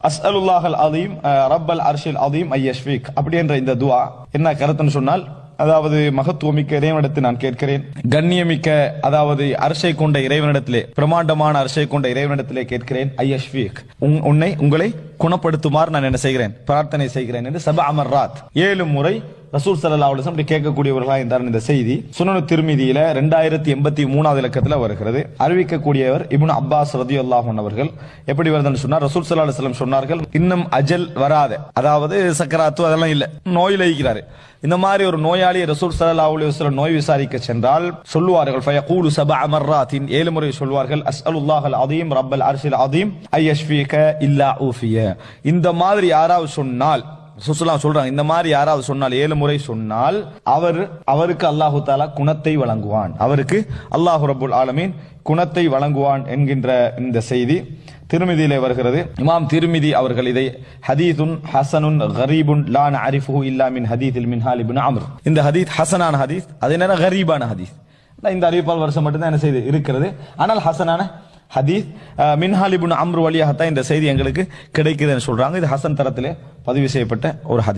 அஸ்அலுல்லாஹல் அதீம் ரப்பல் அர்ஷில் அதீம் ஐயஷ்வீக் அப்படி என்ற இந்த துவா என்ன கருத்துன்னு சொன்னால் அதாவது மகத்துவமிக்க இறைவனிடத்தில் நான் கேட்கிறேன். கண்ணியமிக்க அதாவது அரசை கொண்ட இறைவனிடத்திலே பிரமாண்டமான அரசை கொண்ட இறைவனிடத்திலே கேட்கிறேன் ஐயஷ்வீக் உன்- உன்னை உங்களை குணப்படுத்துமாறு நான் என்ன செய்கிறேன்? பிரார்த்தனை செய்கிறேன் என்று சப அமர்ராத் ஏழு முறை ரசூல் சல்லா அலுவலம் அப்படி கேட்கக்கூடியவர்களாக இருந்தார் இந்த செய்தி சுனனு திருமதியில ரெண்டாயிரத்தி எண்பத்தி மூணாவது இலக்கத்தில் வருகிறது. அறிவிக்கக்கூடியவர் இபுன் அப்பாஸ் ரதி அவர்கள். எப்படி வருதுன்னு சொன்னார் ரசூல் சல்லா அலுவலம் சொன்னார்கள் இன்னும் அஜல் வராத. அதாவது சக்கராத்து அதெல்லாம் இல்லை. நோயில் இருக்கிறாரு. இந்த மாதிரி ஒரு நோயாளி ரசூல் சல்லா அலுவலம் நோய் விசாரிக்க சென்றால் சொல்லுவார்கள் ஃபயகூலு சப அமர்ராத்தின் ஏழு முறை சொல்வார்கள் அஸ்அலுல்லாஹல் அதீம் ரப்பல் அர்ஷில் அதீம் ஐயஷ்வீக இல்லா ஊஃபிய. இந்த மாதிரி யாராவது சொன்னால் சுசுலாம் சொல்றாங்க இந்த மாதிரி யாராவது சொன்னால் ஏழு முறை சொன்னால் அவர் அவருக்கு அல்லாஹு தாலா குணத்தை வழங்குவான். அவருக்கு அல்லாஹு ரபுல் ஆலமீன் குணத்தை வழங்குவான் என்கின்ற இந்த செய்தி திருமிதியிலே வருகிறது. இமாம் திருமிதி அவர்கள் இதை ஹதீதுன் ஹசனுன் கரீபுன் லான் அரிஃபு இல்லா மின் ஹதீதில் மின் ஹாலிபின் அமர். இந்த ஹதீத் ஹசனான ஹதீஸ் அதே நேரம் கரீபான ஹதீஸ் இந்த அறிவிப்பால் வருஷம் மட்டும்தான் என்ன செய்து இருக்கிறது. ஆனால் ஹசனான ஹதீஸ் மின்ஹாலிபுன் அம்ரு வழியாகத்தான் இந்த செய்தி எங்களுக்கு கிடைக்குதுன்னு சொல்றாங்க. இது ஹசன் தரத்திலே பதிவு செய்யப்பட்ட ஒரு ஹதீஸ்.